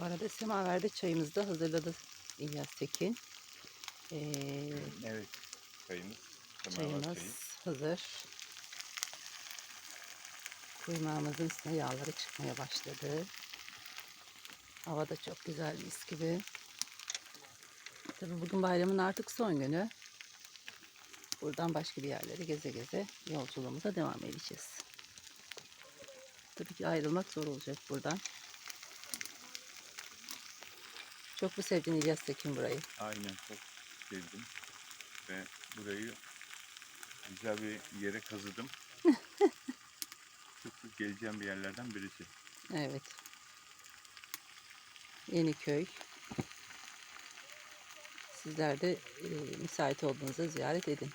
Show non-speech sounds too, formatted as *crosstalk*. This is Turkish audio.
Bu arada semaverde çayımızı da hazırladı İlyas Tekin. Ee, Evet. Çayımız. Semaver çayımız çayı. hazır. Kuymağımızın üstüne yağları çıkmaya başladı. Hava da çok güzel mis gibi. Tabii bugün bayramın artık son günü. Buradan başka bir yerleri geze geze yolculuğumuza devam edeceğiz. Tabii ki ayrılmak zor olacak buradan. Çok mu sevdin İlyas Tekin burayı? Aynen çok sevdim. Ve burayı güzel bir yere kazıdım. *laughs* Çok sık geleceğim bir yerlerden birisi. Evet. Yeniköy. Sizler de e, müsait olduğunuzda ziyaret edin.